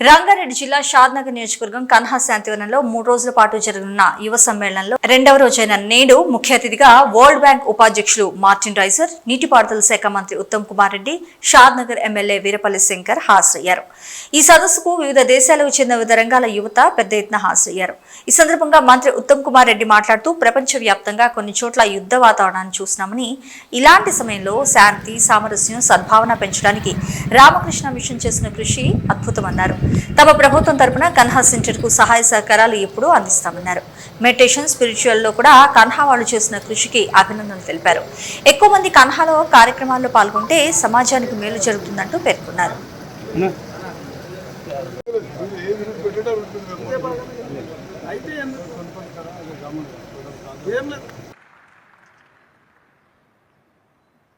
రంగారెడ్డి జిల్లా షాద్నగర్ నియోజకవర్గం కన్హా శాంతివనంలో మూడు రోజుల పాటు జరగనున్న యువ సమ్మేళనంలో రెండవ రోజైన నేడు ముఖ్య అతిథిగా వరల్డ్ బ్యాంక్ ఉపాధ్యక్షులు మార్టిన్ రైజర్ నీటిపారుదల శాఖ మంత్రి ఉత్తమ్ కుమార్ రెడ్డి షాద్నగర్ ఎమ్మెల్యే వీరపల్లి శంకర్ హాజరయ్యారు. ఈ సదస్సుకు వివిధ దేశాలకు చెందిన వివిధ రంగాల యువత పెద్ద ఎత్తున హాజరయ్యారు. ఈ సందర్భంగా మంత్రి ఉత్తమ్ కుమార్ రెడ్డి మాట్లాడుతూ ప్రపంచవ్యాప్తంగా కొన్ని చోట్ల యుద్ధ వాతావరణాన్ని చూసినామని ఇలాంటి సమయంలో శాంతి సామరస్యం సద్భావన పెంచడానికి రామకృష్ణ మిషన్ చేసిన కృషి అద్భుతమన్నారు. తమ ప్రభుత్వం తరపున కన్హా సెంటర్కు సహాయ సహకారాలు ఎప్పుడూ అందిస్తామన్నారు. మెడిటేషన్ స్పిరిచువల్లో కూడా కన్హా వాళ్ళు చేసిన కృషికి అభినందనలు తెలిపారు. ఎక్కువ మంది కన్హాలో కార్యక్రమాల్లో పాల్గొంటే సమాజానికి మేలు జరుగుతుందంటూ పేర్కొన్నారు.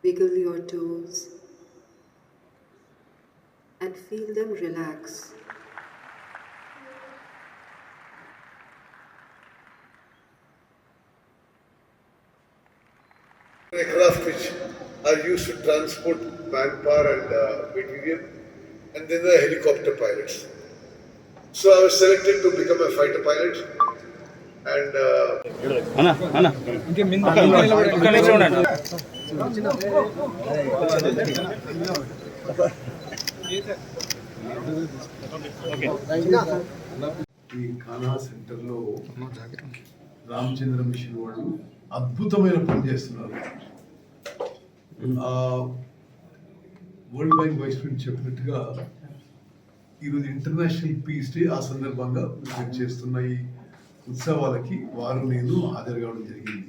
Wiggle your toes and feel them relax. aircraft which are used to transport manpower and uh, material, and then the helicopter pilots. So I was selected to become a fighter pilot, and uh, ఈ ఖానా సెంటర్లో Ramachandra machine వాళ్ళు అద్భుతమైన పని చేస్తున్నారు. World bank vice president చెప్పినట్టుగా ఈరోజు international piece day ఆ సందర్భంగా మీరు చేస్తున్న ఈ ఉత్సవాలకి వారు నేను హాజరు కావడం జరిగింది.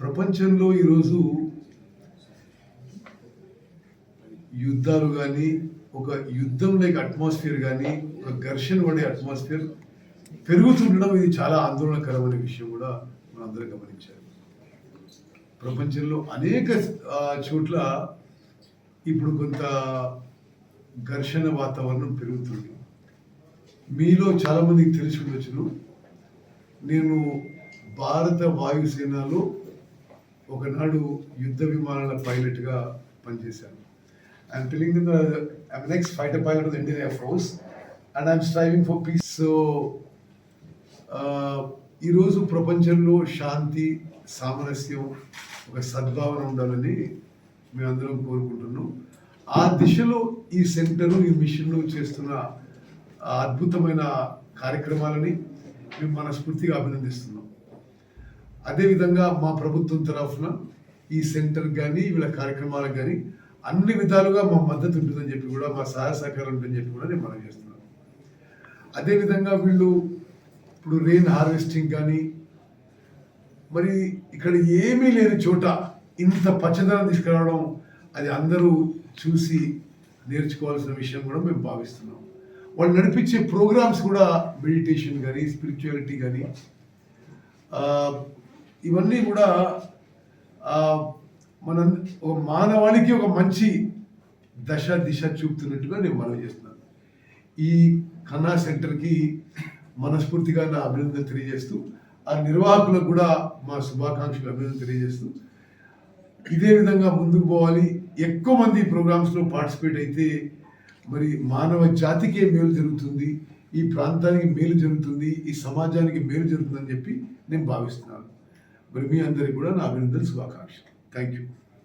ప్రపంచంలో ఈరోజు యుద్ధాలు కానీ ఒక యుద్ధం లైక్ అట్మాస్ఫియర్ కానీ ఒక ఘర్షణ పడే అట్మాస్ఫియర్ పెరుగుతుండడం ఇది చాలా ఆందోళనకరమైన విషయం కూడా మనందరం గమనించారు ప్రపంచంలో అనేక చోట్ల ఇప్పుడు కొంత ఘర్షణ వాతావరణం పెరుగుతుంది. మీలో చాలామందికి తెలిసి ఉండొచ్చును. నేను భారత వాయుసేనలో ఒకనాడు యుద్ధ విమానాల పైలట్గా పనిచేశాను. I'm filling in the I'm an ex-fighter pilot of the Indian Air Force and I'm striving for peace. So, uh, ఈరోజు ప్రపంచంలో శాంతి సామరస్యం ఒక సద్భావన ఉండాలని మేమందరం కోరుకుంటున్నాం ఆ దిశలో ఈ సెంటర్ ఈ మిషన్ చేస్తున్న అద్భుతమైన కార్యక్రమాలని మేము మనస్ఫూర్తిగా అభినందిస్తున్నాం అదేవిధంగా మా ప్రభుత్వం తరఫున ఈ సెంటర్ కానీ వీళ్ళ కార్యక్రమాలకు కానీ అన్ని విధాలుగా మా మద్దతు ఉంటుందని చెప్పి కూడా మా సహాయ సహకారం ఉంటుందని చెప్పి కూడా నేను మనం చేస్తున్నాను. అదేవిధంగా వీళ్ళు ఇప్పుడు రెయిన్ హార్వెస్టింగ్ కానీ మరి ఇక్కడ ఏమీ లేని చోట ఇంత పచ్చదనం తీసుకురావడం అది అందరూ చూసి నేర్చుకోవాల్సిన విషయం కూడా మేము భావిస్తున్నాం. వాళ్ళు నడిపించే ప్రోగ్రామ్స్ కూడా మెడిటేషన్ కానీ స్పిరిచువాలిటీ కానీ ఇవన్నీ కూడా మనం ఒక మానవానికి ఒక మంచి దశ దిశ చూపుతున్నట్టుగా నేను మనవి చేస్తున్నాను. ఈ కన్నా సెంటర్కి మనస్ఫూర్తిగా నా అభినందన తెలియజేస్తూ ఆ నిర్వాహకులకు కూడా మా శుభాకాంక్షలు అభినందన తెలియజేస్తూ ఇదే విధంగా ముందుకు పోవాలి. ఎక్కువ మంది ప్రోగ్రామ్స్లో పార్టిసిపేట్ అయితే మరి మానవ జాతికే మేలు జరుగుతుంది ఈ ప్రాంతానికి మేలు జరుగుతుంది ఈ సమాజానికి మేలు జరుగుతుందని చెప్పి నేను భావిస్తున్నాను. మరి మీ అందరికీ కూడా నా అభినందన శుభాకాంక్షలు. Thank you.